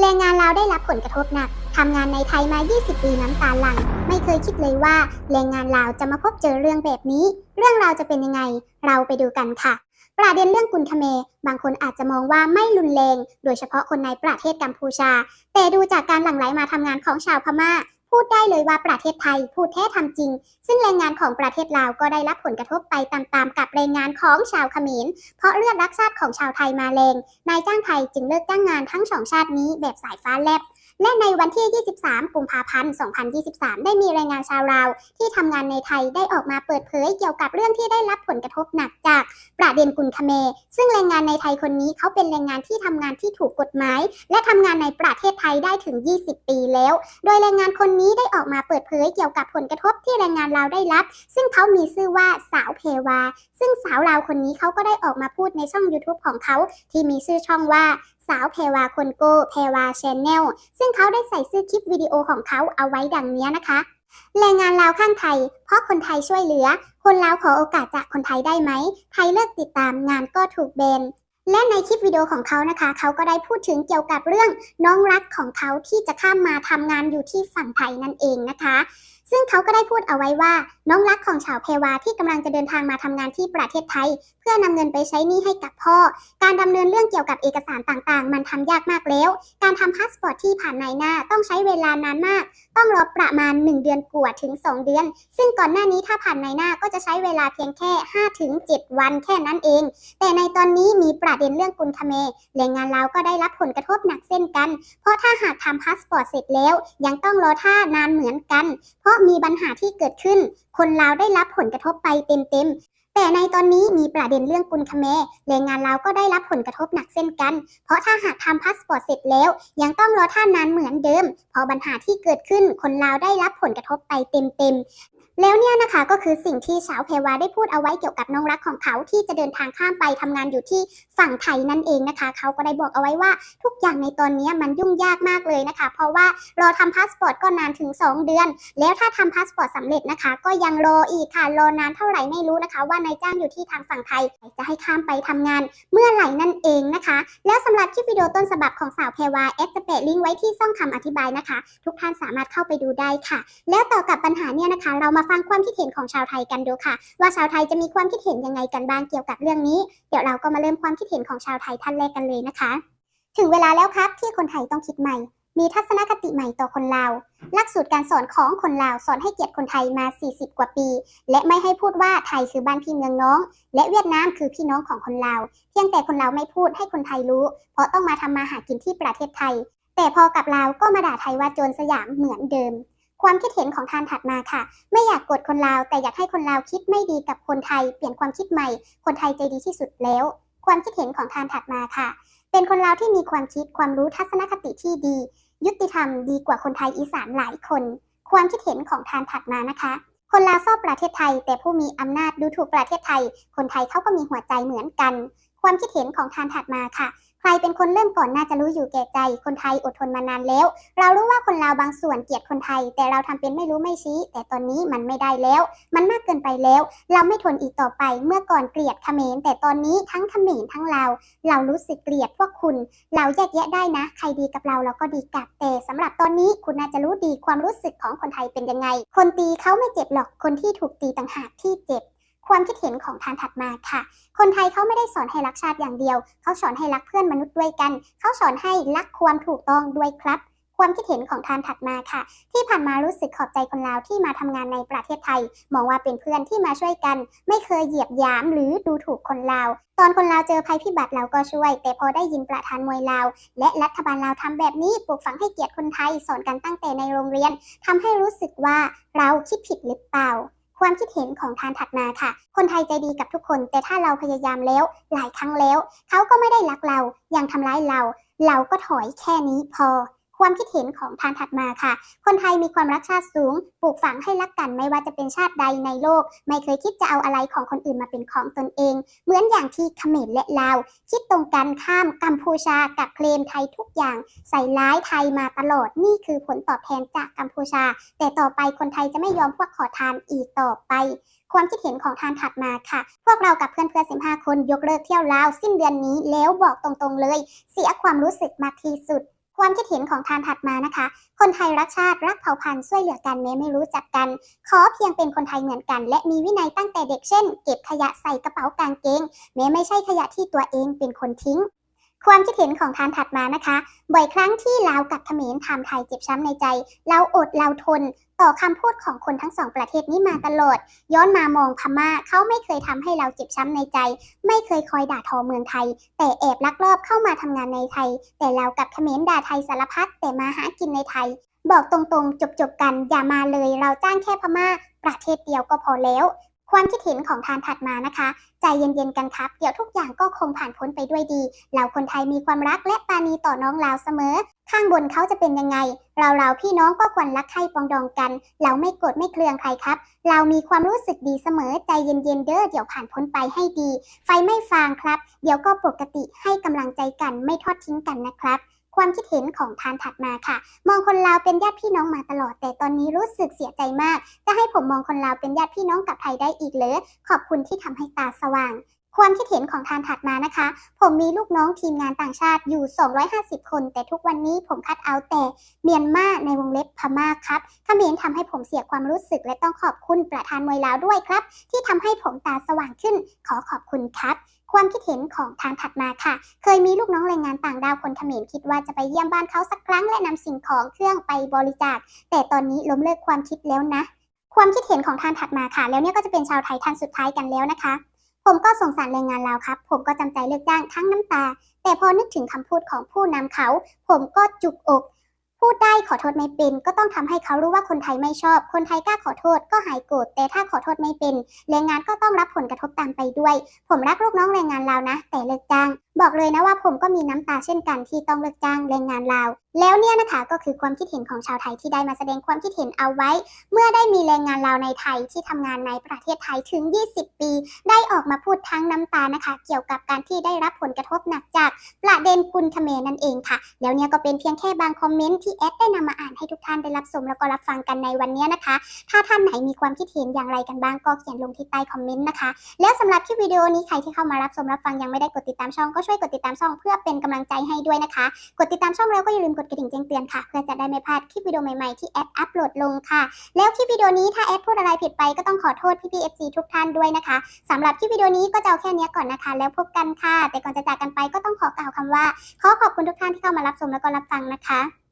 แรงงานลาวได้รับผลกระทบหนัก ทำงานในไทยมา 20 ปีน้ำตาหลังไม่เคยคิดเลยว่าแรงงานลาวจะมาพบเจอเรื่องแบบนี้ เรื่องราวจะเป็นยังไง เราไปดูกันค่ะ ประเด็นเรื่องกุนทเม บางคนอาจจะมองว่าไม่รุนแรง โดยเฉพาะคนในประเทศกัมพูชา แต่ดูจากการหลั่งไหลมาทำงานของชาวพม่า พูดได้เลยว่าประเทศไทยพูดแท้ทำจริง ซึ่งแรงงานของประเทศลาวก็ได้รับผลกระทบไปตามๆกับแรงงานของชาวเขมร เพราะเลือดรักชาติของชาวไทยมาแรง นายจ้างไทยจึงเลิกจ้างงานทั้งสองชาตินี้แบบสายฟ้าแลบ และในวันที่ 23 กุมภาพันธ์ 2023 ได้มีแรงงานชาวลาว ที่ทำงานในไทยได้ออกมาเปิดเผยเกี่ยวกับเรื่องที่ได้รับผลกระทบหนักจากประเด็นกุนคเม ซึ่งแรงงานในไทยคนนี้เขาเป็นแรงงานที่ทำงานที่ถูกกฎหมาย และทำงานในประเทศไทยได้ถึง 20 ปีแล้ว โดยแรงงานคนนี้ได้ออกมาเปิดเผยเกี่ยวกับผลกระทบที่แรงงานลาวได้รับ ซึ่งเขามีชื่อว่าสาวเพวา ซึ่งสาวลาวคนนี้เขาก็ได้ออกมาพูดในช่อง YouTube ของเขาที่มีชื่อช่องว่า สาวเพวาคนโกเพวาชแนลซึ่งเขาได้ใส่ชื่อคลิปวิดีโอของเขาเอาไว้ดังนี้นะคะแรงงานลาวข้างไทย เพราะคนไทยช่วยเหลือ คนลาวขอโอกาสจากคนไทยได้ไหม ไทยเลิกติดตามงานก็ถูกเบน และในคลิปวิดีโอของเขานะคะ เขาก็ได้พูดถึงเกี่ยวกับเรื่องน้องรักของเขาที่จะข้ามมาทำงานอยู่ที่ฝั่งไทยนั่นเองนะคะซึ่งเขาก็ได้พูดเอาไว้ว่า น้องรักของชาวเพวาที่กำลังจะเดินทางมาทำงานที่ประเทศไทย เพื่อนำเงินไปใช้หนี้ให้กับพ่อ การดำเนินเรื่องเกี่ยวกับเอกสารต่างๆ มันทำยากมากแล้ว การทำพาสปอร์ตที่ผ่านในหน้าต้องใช้เวลานานมาก ต้องรอประมาณ 1 เดือนกว่าถึง 2 เดือน ซึ่งก่อนหน้านี้ถ้าผ่านในหน้าก็จะใช้เวลาเพียงแค่5ถึง7วันแค่นั้นเอง แต่ในตอนนี้มีประเด็นเรื่องกุนคเมแรงงานลาวก็ได้รับผลกระทบหนักเช่นกัน เพราะถ้าหากทำพาสปอร์ตเสร็จแล้วยังต้องรอท่านานเหมือนกัน เพราะมีปัญหาที่เกิดขึ้น คนลาวได้รับผลกระทบไปเต็มๆ แต่ในตอนนี้มีประเด็นเรื่องกุลคเมแรงงานลาวก็ได้รับผลกระทบหนักเช่นกัน เพราะถ้าหากทำพาสปอร์ตเสร็จแล้ว ยังต้องรอท่านานเหมือนเดิมเพราะปัญหาที่เกิดขึ้น คนลาวได้รับผลกระทบไปเต็มๆ แล้วเนี่ยนะคะก็คือสิ่งที่สาวเพวาได้พูดเอาไว้เกี่ยวกับน้องรักของเขาที่จะเดินทางข้ามไปทำงานอยู่ที่ฝั่งไทยนั่นเองนะคะ เขาก็ได้บอกเอาไว้ว่าทุกอย่างในตอนนี้มันยุ่งยากมากเลยนะคะ เพราะว่ารอทำพาสปอร์ตก็นานถึง 2 เดือน แล้วถ้าทำพาสปอร์ตสำเร็จนะคะ ก็ยังรออีกค่ะรอนานเท่าไหร่ไม่รู้นะคะ ว่านายจ้างอยู่ที่ทางฝั่งไทยจะให้ข้ามไปทำงานเมื่อไหร่นั่นเองนะคะ แล้วสำหรับคลิปวิดีโอต้นฉบับของสาวเพวาแอดจะแปะลิงก์ไว้ที่ช่องคำอธิบายนะคะ ทุกท่านสามารถเข้าไปดูได้ค่ะ แล้วต่อกับปัญหาเนี่ยนะคะเรามาฟังความคิดเห็นของชาวไทยกันดูค่ะ ว่าชาวไทยจะมีความคิดเห็นยังไงกันบ้างเกี่ยวกับเรื่องนี้ เดี๋ยวเราก็มาเริ่มความคิดเห็นของชาวไทยท่านแรกกันเลยนะคะ ถึงเวลาแล้วครับที่คนไทยต้องคิดใหม่ มีทัศนคติใหม่ต่อคนลาวหลักสูตรการสอนของคนลาวสอนให้เกียรติคนไทยมา 40 กว่าปี และไม่ให้พูดว่าไทยคือบ้านพี่เมืองน้อง และเวียดนามคือพี่น้องของคนลาว เพียงแต่คนลาวไม่พูดให้คนไทยรู้ เพราะต้องมาทำมาหากินที่ประเทศไทย แต่พอกลับลาวก็มาด่าไทยว่าโจรสยามเหมือนเดิม ความคิดเห็นของทานถัดมาค่ะ ไม่อยากกดคนลาว แต่อยากให้คนลาวคิดไม่ดีกับคนไทย เปลี่ยนความคิดใหม่ คนไทยใจดีที่สุดแล้ว ความคิดเห็นของทานถัดมาค่ะ เป็นคนลาวที่มีความคิดความรู้ทัศนคติที่ดี ยุติธรรมดีกว่าคนไทยอีสานหลายคน ความคิดเห็นของทานถัดมานะคะ คนลาวชอบประเทศไทย แต่ผู้มีอำนาจดูถูกประเทศไทย คนไทยเขาก็มีหัวใจเหมือนกัน ความคิดเห็นของทานถัดมาค่ะ ใครเป็นคนเริ่มก่อนน่าจะรู้อยู่แก่ใจ คนไทยอดทนมานานแล้ว เรารู้ว่าคนลาวบางส่วนเกลียดคนไทย แต่เราทำเป็นไม่รู้ไม่ชี้ แต่ตอนนี้มันไม่ได้แล้ว มันมากเกินไปแล้ว เราไม่ทนอีกต่อไป เมื่อก่อนเกลียดเขมรแต่ตอนนี้ทั้งเขมรทั้งลาวเรารู้สึกเกลียดพวกคุณ เราแยกแยะได้นะ ใครดีกับเราเราก็ดีกับแต่สำหรับตอนนี้คุณน่าจะรู้ดีความรู้สึกของคนไทยเป็นยังไง คนตีเขาไม่เจ็บหรอกคนที่ถูกตีต่างหากที่เจ็บ ความคิดเห็นของทานถัดมาค่ะ คนไทยเขาไม่ได้สอนให้รักชาติอย่างเดียว เขาสอนให้รักเพื่อนมนุษย์ด้วยกัน เขาสอนให้รักความถูกต้องด้วยครับ ความคิดเห็นของทานถัดมาค่ะ ที่ผ่านมารู้สึกขอบใจคนลาวที่มาทำงานในประเทศไทย มองว่าเป็นเพื่อนที่มาช่วยกัน ไม่เคยเหยียบยามหรือดูถูกคนลาว ตอนคนลาวเจอภัยพิบัติเราก็ช่วย แต่พอได้ยินประธานมวยลาว และรัฐบาลลาวทำแบบนี้ปลูกฝังให้เกียรติคนไทยสอนกันตั้งแต่ในโรงเรียนทำให้รู้สึกว่าเราคิดผิดหรือเปล่า ความคิดเห็นของทานถัดมาค่ะ คนไทยใจดีกับทุกคน แต่ถ้าเราพยายามแล้ว หลายครั้งแล้ว เขาก็ไม่ได้รักเรา ยังทำร้ายเรา เราก็ถอยแค่นี้พอ ความคิดเห็นของทานถัดมาค่ะ คนไทยมีความรักชาติสูง ปลูกฝังให้รักกันไม่ว่าจะเป็นชาติใดในโลก ไม่เคยคิดจะเอาอะไรของคนอื่นมาเป็นของตนเอง เหมือนอย่างที่เขมรและลาว คิดตรงกันข้ามกัมพูชากับเคลมไทยทุกอย่าง ใส่ร้ายไทยมาตลอดนี่คือผลตอบแทนจากกัมพูชา แต่ต่อไปคนไทยจะไม่ยอมพวกขอทานอีกต่อไป ความคิดเห็นของทานถัดมาค่ะ พวกเรากับเพื่อนเพื่อน15คนยกเลิกเที่ยวลาวสิ้นเดือนนี้แล้วบอกตรงๆเลย เสียความรู้สึกมากที่สุด ความคิดเห็นของทานถัดมานะคะ คนไทยรักชาติรักเผ่าพันธุ์ช่วยเหลือกันแม้ไม่รู้จักกัน ขอเพียงเป็นคนไทยเหมือนกัน และมีวินัยตั้งแต่เด็กเช่น เก็บขยะใส่กระเป๋ากางเกงแม้ไม่ใช่ขยะที่ตัวเองเป็นคนทิ้งความคิดเห็นของทานถัดมานะคะ บ่อยครั้งที่ลาวกับเขมรทำไทยเจ็บช้ำในใจ เราอดเราทน ต่อคำพูดของคนทั้งสองประเทศนี้มาตลอด ย้อนมามองพม่าเขาไม่เคยทำให้เราเจ็บช้ำในใจ ไม่เคยคอยด่าทอเมืองไทย แต่แอบลักลอบเข้ามาทำงานในไทย แต่เรากับเขมรด่าไทยสารพัดแต่มาหากินในไทย บอกตรงๆ จบๆกันอย่ามาเลย เราจ้างแค่พม่า ประเทศเดียวก็พอแล้ว ความคิดเห็นของทานถัดมานะคะ ใจเย็นๆกันครับ เดี๋ยวทุกอย่างก็คงผ่านพ้นไปด้วยดี เราคนไทยมีความรักและปาณีต่อน้องลาวเสมอ ข้างบนเขาจะเป็นยังไง เราเราๆพี่น้องก็ควรรักใคร่ปองดองกัน เราไม่โกรธไม่เคืองใครครับ เรามีความรู้สึกดีเสมอ ใจเย็นๆเด้อ เดี๋ยวผ่านพ้นไปให้ดี ไฟไม่ฟางครับ เดี๋ยวก็ปกติให้กำลังใจกันไม่ทอดทิ้งกันนะครับ ความคิดเห็นของทานถัดมาค่ะ มองคนลาวเป็นญาติพี่น้องมาตลอด แต่ตอนนี้รู้สึกเสียใจมาก จะให้ผมมองคนลาวเป็นญาติพี่น้องกับไทยได้อีกเหรอขอบคุณที่ทำให้ตาสว่าง ความคิดเห็นของทานถัดมานะคะ ผมมีลูกน้องทีมงานต่างชาติอยู่ 250 คน แต่ทุกวันนี้ผมคัดเอาแต่เมียนมาในวงเล็บพม่าครับเขมรทำให้ผมเสียความรู้สึกและต้องขอบคุณประธานมวยลาวด้วยครับ ที่ทำให้ผมตาสว่างขึ้น ขอขอบคุณครับความคิดเห็นของทางถัดมาค่ะ เคยมีลูกน้องแรงงานต่างดาวคนเขมรคิดว่าจะไปเยี่ยมบ้านเขาสักครั้งและนำสิ่งของเครื่องไปบริจาค แต่ตอนนี้ล้มเลิกความคิดแล้วนะ ความคิดเห็นของทานถัดมาค่ะ แล้วเนี่ยก็จะเป็นชาวไทยท่านสุดท้ายกันแล้วนะคะ ผมก็สงสารแรงงานลาวครับ ผมก็จำใจเลือกจ้างทั้งน้ำตา แต่พอนึกถึงคำพูดของผู้นำเขา ผมก็จุกอก พูดได้ขอโทษไม่เป็น ก็ต้องทำให้เขารู้ว่าคนไทยไม่ชอบ คนไทยกล้าขอโทษก็หายโกรธแต่ถ้าขอโทษไม่เป็นแรงงานก็ต้องรับผลกระทบตามไปด้วย ผมรักลูกน้องแรงงานลาวนะ แต่เลิกจ้าง บอกเลยนะว่าผมก็มีน้ำตาเช่นกันที่ต้องเลิกจ้างแรงงานลาว แล้วเนี่ยนะคะก็คือความคิดเห็นของชาวไทยที่ได้มาแสดงความคิดเห็นเอาไว้ เมื่อได้มีแรงงานลาวในไทยที่ทำงานในประเทศไทยถึง 20 ปี ได้ออกมาพูดทั้งน้ำตานะคะ เกี่ยวกับการที่ได้รับผลกระทบหนักจากประเด็นกุนเขมรนั่นเองค่ะ แล้วเนี่ยก็เป็นเพียงแค่บางคอมเมนต์ที่แอดได้นำมาอ่านให้ทุกท่านได้รับชมแล้วก็รับฟังกันในวันนี้นะคะ ถ้าท่านไหนมีความคิดเห็นอย่างไรกันบ้างก็เขียนลงที่ใต้คอมเมนต์นะคะ แล้วสำหรับคลิปวิดีโอนี้ใครที่เข้ามารับชมรับฟังยังไม่ได้กดติดตามช่องก็ช่วยกดติดตามช่องเพื่อเป็นกำลังใจให้ด้วยนะคะ กดติดตามช่องแล้วก็อย่าลืมกดกระดิ่งแจ้งเตือนค่ะ เพื่อจะได้ไม่พลาดคลิปวิดีโอใหม่ๆที่แอดอัปโหลดลงค่ะ แล้วคลิปวิดีโอนี้ถ้าแอดพูดอะไรผิดไปก็ต้องขอโทษพี่ๆ FC ทุกท่านด้วยนะคะสำหรับคลิปวิดีโอนี้ก็จะเอาแค่นี้ก่อนนะคะ แล้วพบกันค่ะ แต่ก่อนจะจากกันไปก็ต้องขอกล่าวคำว่า ขอขอบคุณทุกท่านที่เข้ามารับชมแล้วก็รับฟังนะคะ